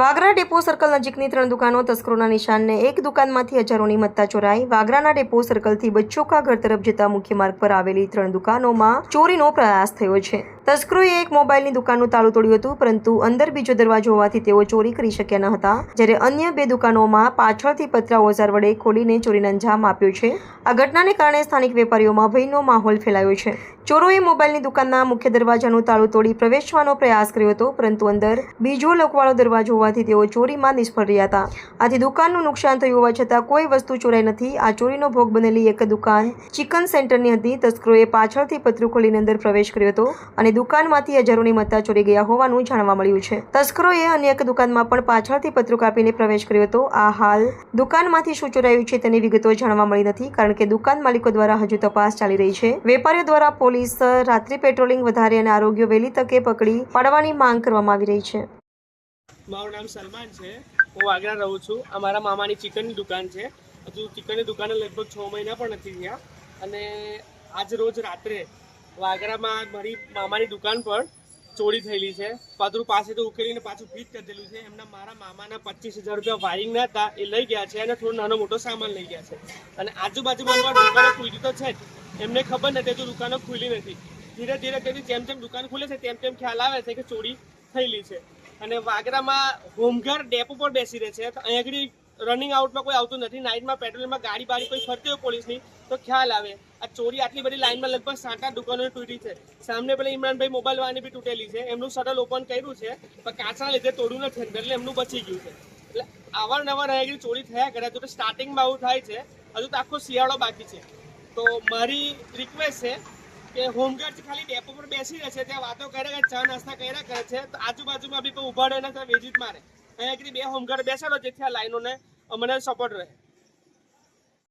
Vagra depot circle નજીકની ત્રણ દુકાનો તસ્કરોના નિશાનને એક દુકાનમાંથી હજારોની મત્તા ચોરાઈ. વાગરાના ડેપો સર્કલથી બચ્ચોકા ઘર તરફ જતા મુખ્ય માર્ગ પર આવેલી ત્રણ દુકાનોમાં ચોરીનો પ્રયાસ થયો છે. તસ્કરોએ એક મોબાઈલની દુકાનનું તાળું તોડ્યું હતું, પરંતુ અંદર બીજો દરવાજો હોવાથી તેઓ ચોરી કરી શક્યા ન હતા. જ્યારે અન્ય બે દુકાનોમાં પાછળથી પતરા ઓઝાર વડે ખોલીને ચોરીને અંજામ આપ્યો છે. આ ઘટનાને કારણે સ્થાનિક વેપારીઓમાં ભયનો માહોલ ફેલાયો છે. ચોરોએ મોબાઈલની દુકાનના મુખ્ય દરવાજાનું તાળું તોડી પ્રવેશવાનો પ્રયાસ કર્યો હતો, પરંતુ અંદર બીજો લોકવાળો દરવાજો હોવાથી તેઓ ચોરીમાં નિષ્ફળ રહ્યા હતા. આથી દુકાનનું નુકસાન થયું હોવા છતાં કોઈ વસ્તુ ચોરાઈ નથી. આ ચોરીનો ભોગ બનેલી એક દુકાન ચિકન સેન્ટરની હતી. તસ્કરોએ પાછળથી પતરું ખોલીને અંદર પ્રવેશ કર્યો હતો અને દુકાનમાંથી હજારોની મત્તા ચોરી ગયા હોવાનું જાણવા મળ્યું છે. તસ્કરોએ અન્ય એક દુકાનમાં પણ પાછળથી પત્રો કાપીને પ્રવેશ કર્યો હતો. આ હાલ દુકાનમાંથી શું ચોરાયું છે તેની વિગતો જાણવા મળી નથી, કારણ કે દુકાન માલિકો દ્વારા હજુ તપાસ ચાલી રહી છે. વેપારીઓ દ્વારા પોલીસ રાત્રિ પેટ્રોલિંગ વધારે અને આરોગ્ય વહેલી તકે પકડી પાડવાની માંગ કરવામાં આવી રહી છે. મારું નામ સલમાન છે. હું વાગરા રહું છું. અમારા મામાની ચિકનની દુકાન છે. હજુ ચિકનની દુકાને લગભગ છ મહિના પણ નથી થયા. અને આજ રોજ રાત્રે વાગરામાં મારી મામાની દુકાન પર ચોરી થયેલી છે. પાદરું પાસે તો ઉકેલીને પાછું ફીટ કરી દેલું છે. એમના મારા મામાના પચીસ હજાર રૂપિયા વાયરિંગના હતા, એ લઈ ગયા છે અને થોડો નાનો મોટો સામાન લઈ ગયા છે. અને આજુબાજુમાં અમારી દુકાનો ખુલી તો છે જ. એમને ખબર નથી હજુ દુકાનો ખુલી નથી. ધીરે ધીરે કરી જેમ જેમ દુકાન ખુલે છે, તેમ તેમ ખ્યાલ આવે છે કે ચોરી થયેલી છે. અને વાગરામાં હોમગાર્ડ ડેપો પર બેસી રહે છે. તો અહીં આગળ રનિંગ આઉટમાં કોઈ આવતું નથી. નાઇટમાં પેટ્રોલિંગમાં ગાડી બાડી કોઈ ફરતી હોય પોલીસની તો ખ્યાલ આવે. આ ચોરી આટલી બધી લાઇનમાં લગભગ સાત આઠ દુકાનો તૂટી છે. સામને પેલા ઇમરાનભાઈ મોબાઈલ વાળાની બી તૂટેલી છે. એમનું શટલ ઓપન કર્યું છે પણ કાચના લીધે તોડ્યું નથી અંદર, એટલે એમનું બચી ગયું છે. એટલે અવારનવાર અહીં આગળ ચોરી થયા કરે તો સ્ટાર્ટિંગમાં આવું થાય છે. હજુ તો આખો શિયાળો બાકી છે. તો મારી રિક્વેસ્ટ છે કે હોમગાર્ડ ખાલી ડેપો પર બેસી રહે છે ત્યાં વાતો કરે ચા નાસ્તા કર્યા કરે છે તો આજુબાજુમાં બી કોઈ ઊભા રહે ને વેજીત મારે. અહીંયા બે હોમગાર્ડ બેસાડો જેથી આ લાઈનોને અમને સપોર્ટ રહે.